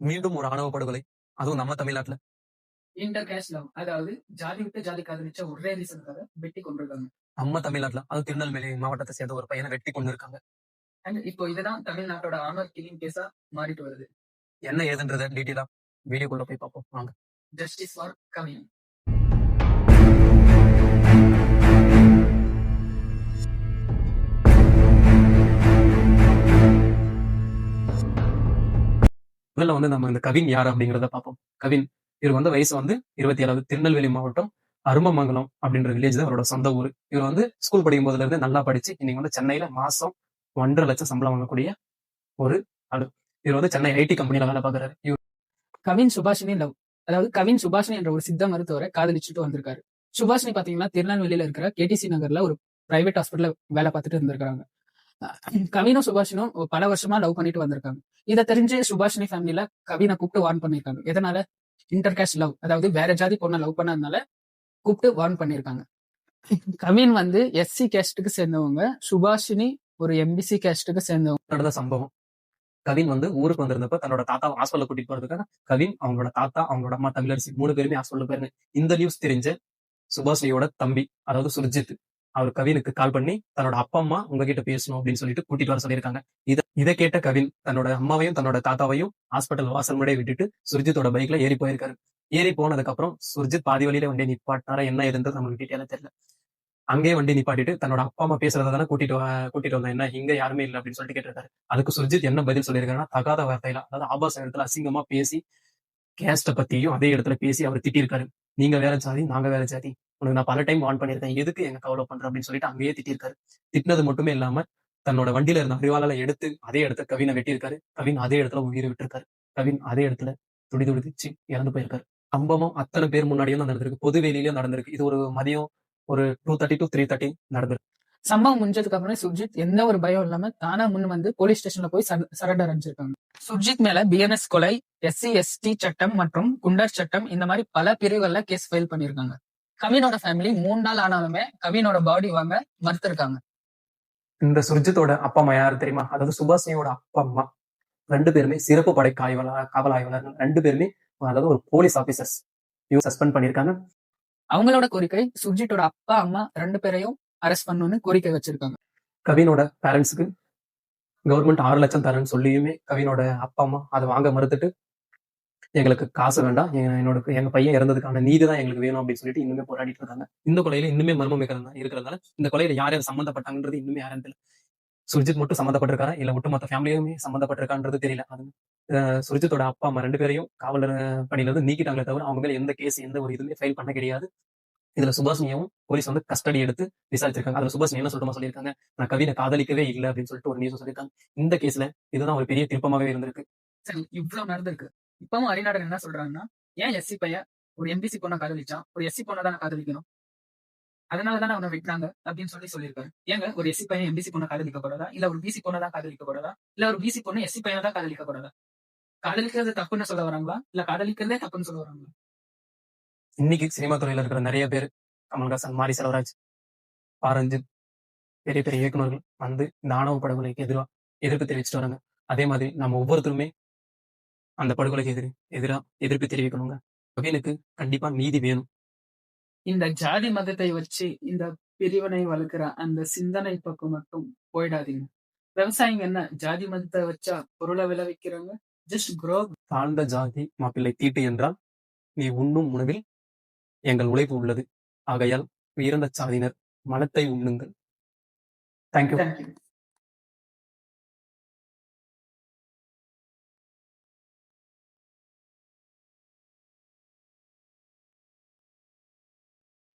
மீண்டும் ஒரு ஆணவ படுகொலை. அதுவும் நம்ம தமிழ்நாட்டுல. இன்டர் கேஷ் லவ் அதாவது ஜாதி விட்டு ஜாதி காதலிச்ச ஒரே ரீசனுக்காக வெட்டி கொண்டிருக்காங்க நம்ம தமிழ்நாட்டுல அதுவும் திருநெல்வேலி மாவட்டத்தை சேர்ந்த ஒரு பையனை வெட்டி கொண்டு இருக்காங்க அண்ட் இப்போ இதுதான் தமிழ்நாட்டோட ஆனர் கில்லிங் கேஸா மாறிட்டு வருது. என்ன ஏதுன்றத டீட்டெயிலா வீடியோக்குள்ள போய் பார்ப்போம். வாங்க. ஜஸ்டிஸ் ஃபார் கவின் முதல்ல வந்து நம்ம இந்த கவின் யார் அப்படிங்கிறத பார்ப்போம். கவின் இவர் வந்து வயசு வந்து இருபத்தி ஏழாவது திருநெல்வேலி மாவட்டம் அருமமங்கலம் அப்படின்ற வில்லேஜ் தான் அவரோட சொந்த ஊர். இவர் வந்து ஸ்கூல் படிக்கும் போதுல இருந்து நல்லா படிச்சு இன்னைக்கு வந்து சென்னையில மாசம் ஒன்றரை லட்சம் சம்பளம் வாங்கக்கூடிய ஒரு ஆளு. இவர் வந்து சென்னை ஐடி கம்பெனில வேலை பாக்குறாரு இவர் கவின் சுபாஷினி லவ் அதாவது கவின் சுபாஷினி என்ற ஒரு சித்த மருத்துவரை காதலிச்சுட்டு வந்திருக்காரு. சுபாஷினி பாத்தீங்கன்னா திருநெல்வேலியில இருக்கிற கேடிசி நகர்ல ஒரு பிரைவேட் ஹாஸ்பிட்டல்ல வேலை பார்த்துட்டு இருந்திருக்காங்க. கவினும் சுபாஷினும் பல வருஷமா லவ் பண்ணிட்டு வந்திருக்காங்க. இதை தெரிஞ்சு சுபாஷினி ஃபேமிலியில கவினை கூப்பிட்டு வார்ன் பண்ணிருக்காங்க. எதனால? இன்டர்காஸ்ட் லவ் அதாவது வேற ஜாதி பொண்ணை லவ் பண்ணதுனால கூப்பிட்டு வார்ன் பண்ணிருக்காங்க. கவின் வந்து எஸ்சி கேஸ்டுக்கு சேர்ந்தவங்க சுபாஷினி ஒரு எம்பிசி கேஸ்டுக்கு சேர்ந்தவங்க. நடந்த சம்பவம். கவின் வந்து ஊருக்கு வந்திருந்தப்ப தன்னோட தாத்தா ஹாஸ்பிட்டல் கூட்டிட்டு போறதுக்காக கவின் அவங்களோட தாத்தா அவங்களோட அம்மா தமிழரசி மூணு பேருமே ஹாஸ்பிட்டல் போயிருங்க இந்த நியூஸ் தெரிஞ்ச சுபாஷினியோட தம்பி அதாவது சுர்ஜித் அவர் கவினுக்கு கால் பண்ணி தன்னோட அப்பா அம்மா உங்ககிட்ட பேசணும் அப்படின்னு சொல்லிட்டு கூட்டிட்டு வர சொல்லியிருக்காங்க. இத இதை கேட்ட கவின் தன்னோட அம்மாவையும் தன்னோட தாத்தாவையும் ஹாஸ்பிட்டல் வாசல் முடிய விட்டுட்டு சுர்ஜித்தோட பைக்ல ஏறி போயிருக்காரு. ஏறி போனதுக்கு அப்புறம் சுர்ஜித் பாதி வழியில வண்டி நிப்பாட்டாரா என்ன இருந்தது நம்மளுக்கு டீட்டெயிலா தெரியல. அங்கேயே வண்டி நிப்பாட்டிட்டு தன்னோட அப்பா அம்மா பேசுறத தானே கூட்டிட்டு கூட்டிட்டு வந்தேன். என்ன இங்க யாருமே இல்லை அப்படின்னு சொல்லிட்டு கேட்டிருக்காரு. அதுக்கு சுர்ஜித் என்ன பதில் சொல்லியிருக்காருன்னா தகாத வார்த்தையில அதாவது ஆபாச இடத்துல அசிங்கமா பேசி கேஸ்ட பத்தியும் அதே இடத்துல பேசி அவர் திட்டிருக்காரு நீங்க வேற ஜாதி நாங்க வேற ஜாதி உனக்கு நான் பல டைம் வான் பண்ணிருக்கேன் எதுக்கு எங்க கவலை பண்ற? அப்படின்னு சொல்லிட்டு அங்கேயே திட்டிருக்காரு திட்டினது மட்டுமே இல்லாம தன்னோட வண்டியில இருந்த அறிவாளால எடுத்து அதே இடத்துல கவினை வெட்டியிருக்காரு. கவின் அதே இடத்துல உயிரை விட்டிருக்காரு. கவின் அதே இடத்துல துடி துடிச்சு இறந்து போயிருக்காரு. சம்பவம் அத்தனை பேர் முன்னாடியும் நடந்திருக்கு. பொது வெளியிலயும் நடந்திருக்கு. இது ஒரு மதியம் ஒரு two thirty to three thirty நடந்திருக்கு. சம்பவம் முடிஞ்சதுக்கு அப்புறம் சுர்ஜித் எந்த ஒரு பயம் இல்லாம தானா முன் வந்து போலீஸ் ஸ்டேஷன்ல போய் சரண்டர் அடைஞ்சிருக்காங்க. சுர்ஜித் மேல பிஎன்எஸ் கொலை எஸ்சி எஸ்டி சட்டம் மற்றும் குண்டர் சட்டம் இந்த மாதிரி பல பிரிவுகள்ல கேஸ் ஃபைல் பண்ணிருக்காங்க கவினோட ஃபேமிலி மூணு நாள் ஆனாலுமே கவினோட பாடி வாங்க மறுத்திருக்காங்க. இந்த சுர்ஜித்தோட அப்பா அம்மா யாரு தெரியுமா? அதாவது சுபாஷினியோட அப்பா அம்மா. ரெண்டு பேருமே சிறப்பு படை காவலா காவல் ஆய்வாளர்கள் ரெண்டு பேருமே அதாவது ஒரு போலீஸ் ஆபீசர்ஸ் சஸ்பெண்ட் பண்ணியிருக்காங்க. அவங்களோட கோரிக்கை சுர்ஜித்தோட அப்பா அம்மா ரெண்டு பேரையும் அரெஸ்ட் பண்ணணும்னு கோரிக்கை வச்சிருக்காங்க. கவினோட பேரண்ட்ஸுக்கு கவர்மெண்ட் ஆறு லட்சம் தரேன்னு சொல்லியுமே கவினோட அப்பா அம்மா அதை வாங்க மறுத்துட்டு எங்களுக்கு காசு வேண்டாம். என்னோட எங்க பையன் இறந்ததுக்கான நீதி தான் எங்களுக்கு வேணும் அப்படின்னு சொல்லிட்டு இன்னுமே போராடிட்டு இருக்காங்க. இந்த கொலையில இன்னுமே மர்மம் இருக்கிறதா இருக்கிறதால இந்த கொலையில யார் யார் சம்மந்தப்பட்டாங்கன்றது இன்னுமே யாரும் தெரியல. சுர்ஜித் மட்டும் சம்மந்தப்பட்டிருக்காரா இல்ல ஒட்டுமொத்த ஃபேமிலியுமே சம்மந்தப்பட்டிருக்கான்றது தெரியல. அது அஹ் சுர்ஜித்தோட அப்பா அம்மா ரெண்டு பேரையும் காவலர் பணியில இருந்து நீக்கிட்டாங்களே தவிர அவங்க மேல எந்த கேஸ் எந்த ஒரு இதுவுமே ஃபைல் பண்ண கிடையாது. இதுல சுபாஷினியும் போலீஸ் வந்து கஸ்டடி எடுத்து விசாரிச்சிருக்காங்க. அதுல சுபாஷினி என்ன சொல்றமா சொல்லியிருக்காங்க? நான் கவினை காதலிக்கவே இல்லை அப்படின்னு சொல்லிட்டு ஒரு நியூஸ் சொல்லியிருக்காங்க இந்த கேஸ்ல இதுதான் ஒரு பெரிய திருப்பமாகவே இருந்திருக்கு. இவ்வளவு நடந்திருக்கு. இப்பவும் அரிநாடன் என்ன சொல்றாங்கன்னா ஏன் எஸ்சி பையன் ஒரு எம்பிசி பொண்ணை காதலிச்சான்? ஒரு எஸ்சி பொண்ணை தான் காதலிக்கணும். அதனால தானே அவனை விட்டாங்க அப்படின்னு சொல்லி சொல்லியிருக்காரு. ஏங்க ஒரு எஸ்சி பையன் எம்பிசி பொண்ணை காதலிக்க கூடாதா? இல்ல ஒரு பிசி பொண்ணை தான் காதலிக்க கூடாதா? இல்ல ஒரு பிசி பொண்ணு எஸ்சி பையனை தான் காதலிக்க கூடாதா? காதலிக்கிறது தப்புன்னு சொல்ல வராங்களா? இல்ல காதலிக்கிறதே தப்புன்னு சொல்ல வராங்களா? இன்னைக்கு சினிமா துறையில இருக்கிற நிறைய பேர் கமல்ஹாசன் மாரி செல்வராஜ் பாரஞ்சித் பெரிய பெரிய இயக்குனர்கள் வந்து இந்த ஆணவ படங்களுக்கு எதிராக எதிர்ப்பு தெரிவிச்சுட்டு வராங்க. அதே மாதிரி நம்ம ஒவ்வொருத்தருமே அந்த படுகொலைக்கு எதிர் எதிராக எதிர்ப்பு தெரிவிக்கணுங்க. கவினுக்கு கண்டிப்பா நீதி வேணும். இந்த ஜாதி மதத்தை வச்சு இந்த பிரிவினை வளர்க்கிற அந்த சிந்தனை பக்கம் மட்டும் போயிடாதீங்க. விவசாயிங்க என்ன? ஜாதி மதத்தை வச்சா பொருளை விளைவிக்கிறாங்க? ஜஸ்ட் க்ரோ தாழ்ந்த ஜாதி மாப்பிள்ளை தீட்டு என்றால் நீ உண்ணும் உணவில் எங்கள் உழைப்பு உள்ளது. ஆகையால் உயர்ந்த சாதியினர் மனத்தை உண்ணுங்கள். Thank you thank you